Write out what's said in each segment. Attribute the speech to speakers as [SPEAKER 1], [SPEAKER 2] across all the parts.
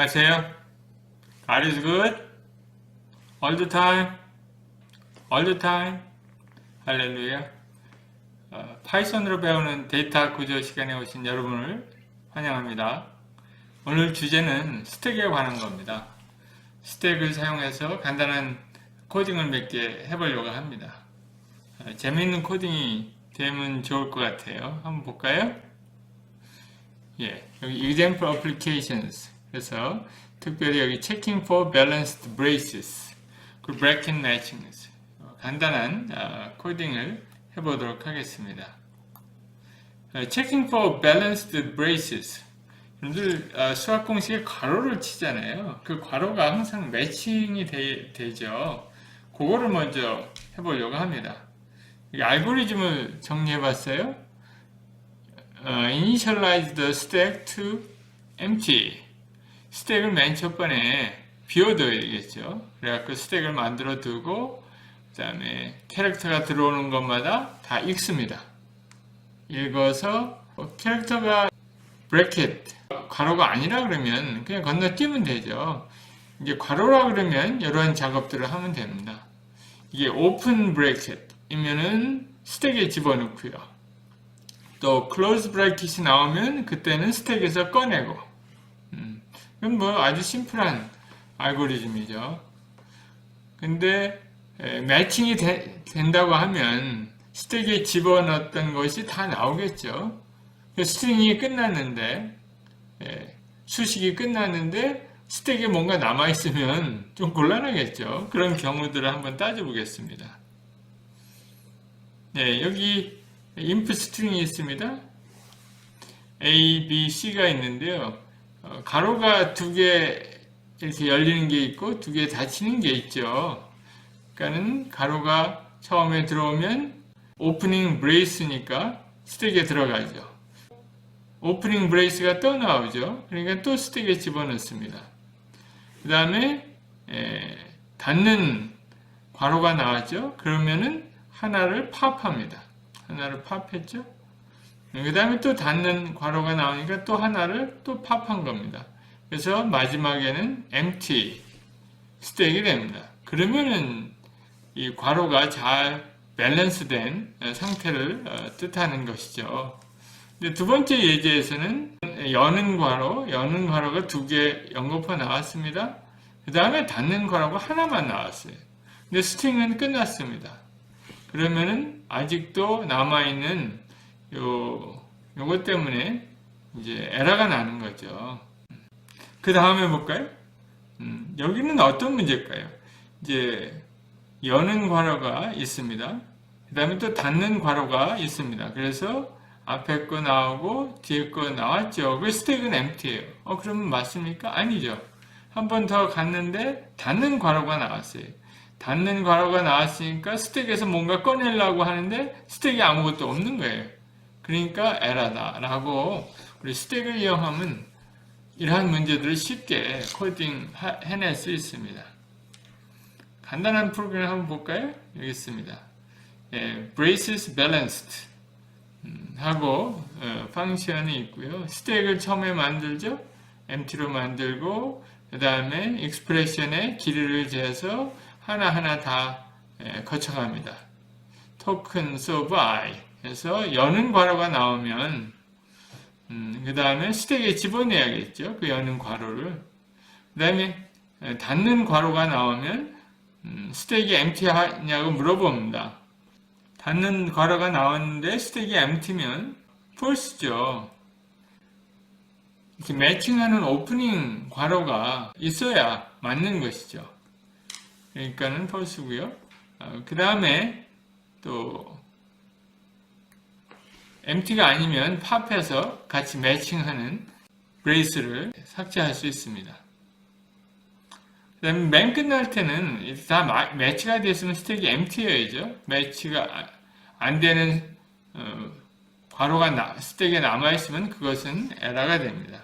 [SPEAKER 1] 안녕하세요. God is good. All the time. All the time. 할렐루야. 어, 파이썬으로 배우는 데이터 구조 시간에 오신 여러분을 환영합니다. 오늘 주제는 스택에 관한 겁니다. 스택을 사용해서 간단한 코딩을 몇 개 해보려고 합니다. 어, 재미있는 코딩이 되면 좋을 것 같아요. 한번 볼까요? 예, 여기 example applications. 그래서 특별히 여기 checking for balanced braces, 그 bracket matching. 어, 간단한 어, 코딩을 해보도록 하겠습니다. 어, checking for balanced braces. 여러분들 어, 수학 공식에 괄호를 치잖아요. 그 괄호가 항상 매칭이 되, 되죠. 그거를 먼저 해보려고 합니다. 이 알고리즘을 정리해봤어요. 어, initialize the stack to empty. 스택을 맨 첫 번에 비워둬야 되겠죠. 그래갖고 스택을 만들어 두고, 그 다음에 캐릭터가 들어오는 것마다 다 읽습니다. 읽어서, 어, 캐릭터가 브래켓, 괄호가 아니라 그러면 그냥 건너뛰면 되죠. 이게 괄호라 그러면 이러한 작업들을 하면 됩니다. 이게 오픈 브래켓이면은 스택에 집어넣고요. 또 close 브래킷이 나오면 그때는 스택에서 꺼내고 음, 그건 뭐 아주 심플한 알고리즘이죠. 근데 에, 매칭이 되- 된다고 하면 스택에 집어넣었던 것이 다 나오겠죠. 그 스트링이 끝났는데 에, 수식이 끝났는데 스택에 뭔가 남아있으면 좀 곤란하겠죠. 그런 경우들을 한번 따져보겠습니다. 네, 여기 input 스트링이 있습니다. A, B, C가 있는데요. 어, 가로가 두 개 이렇게 열리는 게 있고 두 개 닫히는 게 있죠. 그러니까는 가로가 처음에 들어오면 오프닝 브레이스니까 스택에 들어가죠. 오프닝 브레이스가 또 나오죠. 그러니까 또 스택에 집어넣습니다. 그 다음에 닫는 괄호가 나왔죠. 그러면은 하나를 팝합니다. 하나를 팝했죠. 그 다음에 또 닫는 괄호가 나오니까 또 하나를 또 팝한 겁니다. 그래서 마지막에는 empty 스택이 됩니다. 그러면은 이 괄호가 잘 밸런스된 상태를 어, 뜻하는 것이죠. 두 번째 예제에서는 여는 괄호, 여는 괄호가 두 개 연거푸 나왔습니다. 그 다음에 닫는 괄호가 하나만 나왔어요. 근데 스트링은 끝났습니다. 그러면은 아직도 남아있는 요, 요것 때문에 이제 에러가 나는 거죠. 그 다음에 볼까요? 음, 여기는 어떤 문제일까요? 이제 여는 괄호가 있습니다. 그 다음에 또 닫는 괄호가 있습니다. 그래서 앞에 거 나오고 뒤에 거 나왔죠. 그 스택은 empty예요. 어 그러면 맞습니까? 아니죠. 한 번 더 갔는데 닫는 괄호가 나왔어요. 닫는 괄호가 나왔으니까 스택에서 뭔가 꺼내려고 하는데 스택이 아무것도 없는 거예요. 그러니까 에러다라고 우리 스택을 이용하면 이러한 문제들을 쉽게 코딩 해낼 수 있습니다. 간단한 프로그램 한번 볼까요? 여기 있습니다. 예, braces balanced 음, 하고 어, 펑션이 있고요. 스택을 처음에 만들죠. empty로 만들고 그 다음에 expression의 길이를 재서 하나하나 다 예, 거쳐갑니다. tokens of i 해서 여는 괄호가 나오면 음, 그 다음에 스택에 집어내야겠죠. 그 여는 괄호를 그 다음에 예, 닫는 괄호가 나오면 음, 스택이 empty하냐고 물어봅니다. 닫는 괄호가 나왔는데 스택이 empty면 false죠. 이렇게 매칭하는 오프닝 괄호가 있어야 맞는 것이죠. 그러니까는 false고요. 어, 그 다음에 또 empty가 아니면 팝해서 같이 매칭하는 브레이스를 삭제할 수 있습니다. 그 다음에 맨 끝날 때는 다 마- 매치가 됐으면 스택이 empty여야죠. 매치가 아- 안 되는 어, 괄호가 나- 스택에 남아있으면 그것은 에러가 됩니다.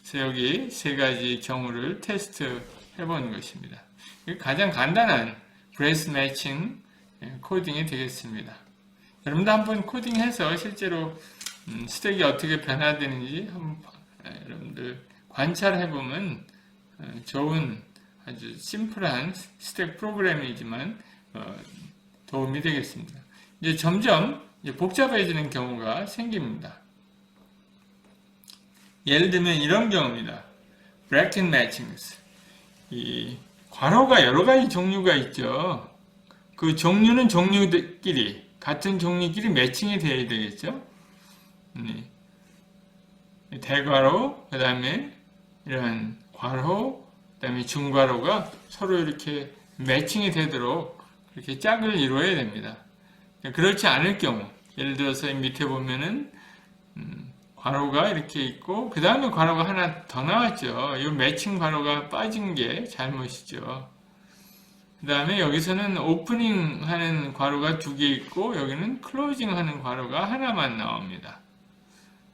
[SPEAKER 1] 그래서 여기 세 가지 경우를 테스트 해보는 것입니다. 가장 간단한 브레이스 매칭 예, 코딩이 되겠습니다. 여러분도 한번 코딩해서 실제로 음, 스택이 어떻게 변화되는지 한번 봐- 예, 여러분들 관찰해보면 어, 좋은 아주 심플한 스택 프로그램이지만 어, 도움이 되겠습니다. 이제 점점 이제 복잡해지는 경우가 생깁니다. 예를 들면 이런 경우입니다. bracket matchings. 이 괄호가 여러 가지 종류가 있죠. 그 종류는 종류끼리 같은 종류끼리 매칭이 되어야 되겠죠. 네. 대괄호, 그 다음에 이런 괄호, 그 다음에 중괄호가 서로 이렇게 매칭이 되도록 이렇게 짝을 이루어야 됩니다. 그렇지 않을 경우, 예를 들어서 이 밑에 보면은 음, 괄호가 이렇게 있고 그 다음에 괄호가 하나 더 나왔죠. 이 매칭 괄호가 빠진 게 잘못이죠. 그 다음에 여기서는 오프닝 하는 괄호가 두 개 있고 여기는 클로징 하는 괄호가 하나만 나옵니다.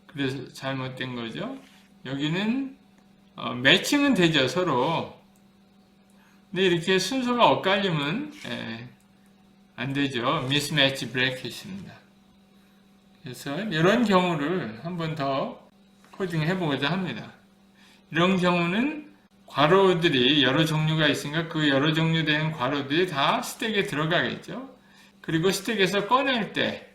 [SPEAKER 1] 그래서 잘못된 거죠. 여기는 어, 매칭은 되죠 서로. 근데 이렇게 순서가 엇갈리면 예, 안 되죠. 미스매치 브레이크입니다. 그래서 이런 경우를 한번 더 코딩해 보고자 합니다. 이런 경우는 괄호들이 여러 종류가 있으니까 그 여러 종류 된 괄호들이 다 스택에 들어가겠죠. 그리고 스택에서 꺼낼 때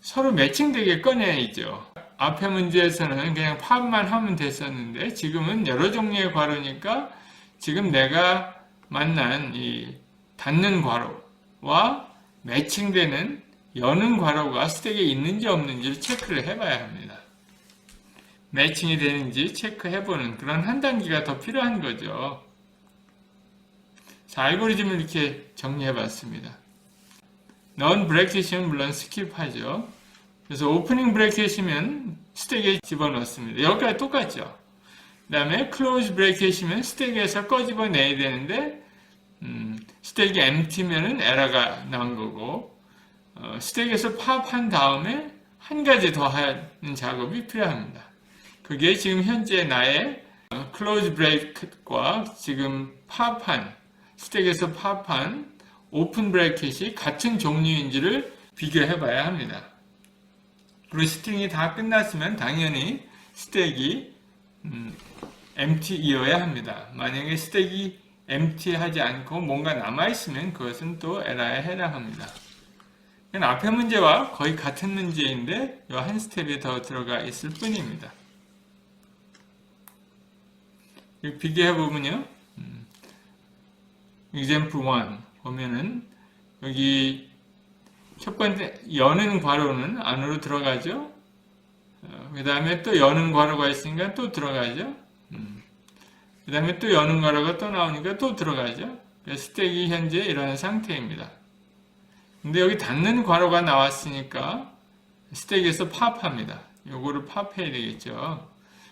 [SPEAKER 1] 서로 매칭되게 꺼내야죠. 앞에 문제에서는 그냥 팝만 하면 됐었는데 지금은 여러 종류의 괄호니까 지금 내가 만난 이 닫는 괄호와 매칭되는 여는 괄호가 스택에 있는지 없는지를 체크를 해봐야 합니다. 매칭이 되는지 체크해보는 그런 한 단계가 더 필요한 거죠. 자, 알고리즘을 이렇게 정리해봤습니다. 넌 브래킷이면 물론 스킵하죠. 그래서 오프닝 브래킷이면 스택에 집어넣습니다. 여기까지 똑같죠. 그 다음에 클로즈 브래킷이면 스택에서 꺼집어내야 되는데 음, 스택이 empty면은 에러가 나온 거고 어, 스택에서 팝한 다음에 한 가지 더 하는 작업이 필요합니다. 그게 지금 현재 나의 클로즈 브레이크과 지금 팝한 스택에서 팝한 오픈 브레이켓이 같은 종류인지를 비교해 봐야 합니다. 그리고 스팅이 다 끝났으면 당연히 스택이 음, empty이어야 합니다. 만약에 스택이 empty하지 않고 뭔가 남아있으면 그것은 또 에러에 해당합니다. 앞에 문제와 거의 같은 문제인데 이 한 스텝이 더 들어가 있을 뿐입니다. 비교해 보면요. 음, example 1 보면은 여기 첫 번째 여는 괄호는 안으로 들어가죠. 어, 그 다음에 또 여는 괄호가 있으니까 또 들어가죠. 음. 그 다음에 또 여는 괄호가 또 나오니까 또 들어가죠. 스택이 현재 이런 상태입니다. 근데 여기 닫는 괄호가 나왔으니까 스택에서 팝합니다. 요거를 팝해야 되겠죠.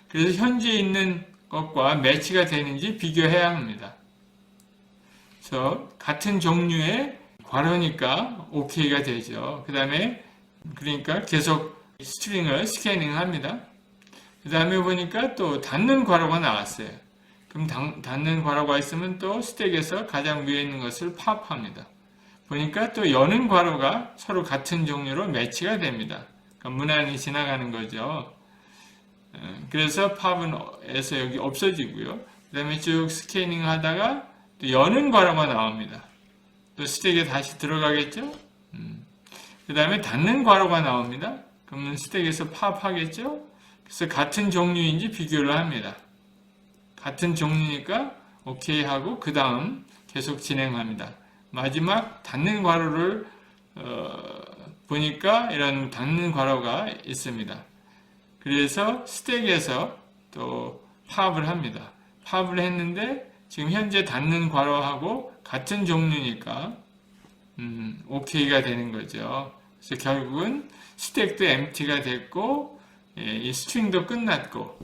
[SPEAKER 1] 그래서 현재 있는 것과 매치가 되는지 비교해야 합니다. 그래서 같은 종류의 괄호니까 OK가 되죠. 그 다음에 그러니까 계속 스트링을 스캐닝 합니다. 그 다음에 보니까 또 닫는 괄호가 나왔어요. 그럼 닫 는 괄호가 있으면 또 스택에서 가장 위에 있는 것을 팝합니다. 보니까 또 여는 괄호가 서로 같은 종류로 매치가 됩니다. 그러니까 무난히 지나가는 거죠. 어, 그래서 팝은에서 여기 없어지고요. 그 다음에 쭉 스캐닝 하다가 또 여는 괄호가 나옵니다. 또 스택에 다시 들어가겠죠? 음. 그 다음에 닫는 괄호가 나옵니다. 그러면 스택에서 팝 하겠죠? 그래서 같은 종류인지 비교를 합니다. 같은 종류니까 오케이 하고 그 다음 계속 진행합니다. 마지막 닫는 괄호를 어, 보니까 이런 닫는 괄호가 있습니다. 그래서 스택에서 또 팝을 합니다. 팝을 했는데 지금 현재 닫는 괄호하고 같은 종류니까 음, OK가 되는 거죠. 그래서 결국은 스택도 empty가 됐고 예, 이 스트링도 끝났고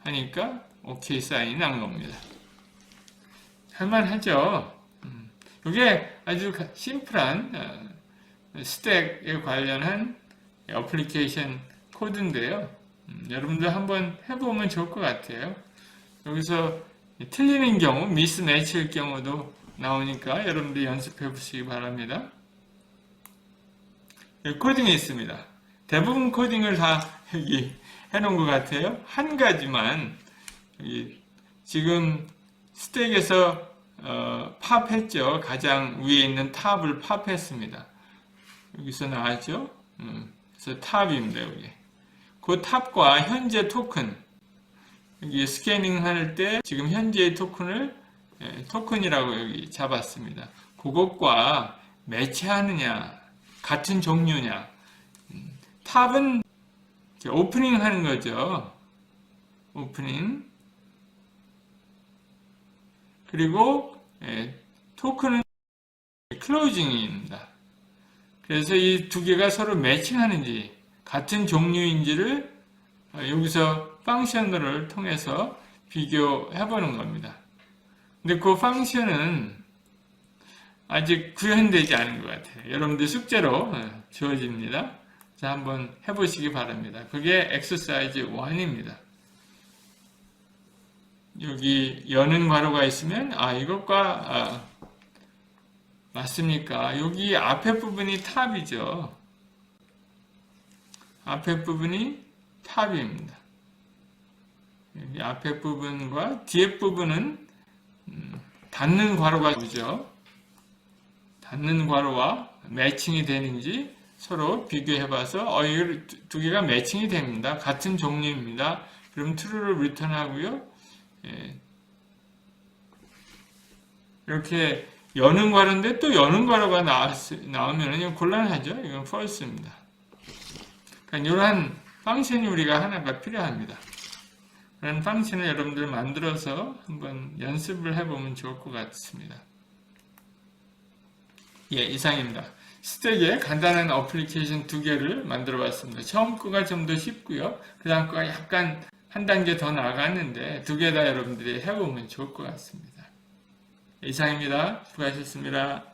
[SPEAKER 1] 하니까 OK 사인이 난 겁니다. 할만하죠. 이게 아주 심플한 어, 스택에 관련한 어플리케이션 코드인데요. 음, 여러분들 한번 해보면 좋을 것 같아요. 여기서 틀리는 경우, 미스 매치일 경우도 나오니까 여러분들 연습해 보시기 바랍니다. 코딩이 있습니다. 대부분 코딩을 다 여기 해놓은 것 같아요. 한 가지만 지금 스택에서 어, 팝했죠. 가장 위에 있는 탑을 팝했습니다. 여기서 나왔죠. 음, 그래서 탑입니다. 여기. 그 탑과 현재 토큰 여기 스캐닝 할 때 지금 현재의 토큰을 예, 토큰이라고 여기 잡았습니다. 그것과 매치하느냐 같은 종류냐 음, 탑은 오프닝 하는 거죠. 오프닝 그리고 예, 토큰은 클로징입니다. 그래서 이 두 개가 서로 매칭하는지 같은 종류인지를 어, 여기서 펑션을 통해서 비교해 보는 겁니다. 근데 그 펑션은 아직 구현되지 않은 것 같아요. 여러분들 숙제로 어, 주어집니다. 자, 한번 해보시기 바랍니다. 그게 엑서사이즈 1입니다. 여기 여는 괄호가 있으면 아 이것과 아, 맞습니까? 여기 앞에 부분이 탑이죠. 앞에 부분이 탑입니다. 여기 앞에 부분과 뒤에 부분은 음, 닫는 괄호가 오죠. 닫는 괄호와 매칭이 되는지 서로 비교해 봐서 어, 이두 개가 매칭이 됩니다. 같은 종류입니다. 그럼 true를 리턴하고요. 예. 이렇게 여는 괄호인데 또 여는 괄호가 나오면 이건 곤란하죠. 이건 false입니다. 그러니까 이러한 펑션이 우리가 하나가 필요합니다. 그런 펑션을 여러분들 만들어서 한번 연습을 해보면 좋을 것 같습니다. 예, 이상입니다. 스택에 간단한 어플리케이션 두 개를 만들어 봤습니다. 처음 거가 좀 더 쉽고요. 그 다음 거가 약간 한 단계 더 나갔는데 두 개 다 여러분들이 해보면 좋을 것 같습니다. 이상입니다. 수고하셨습니다.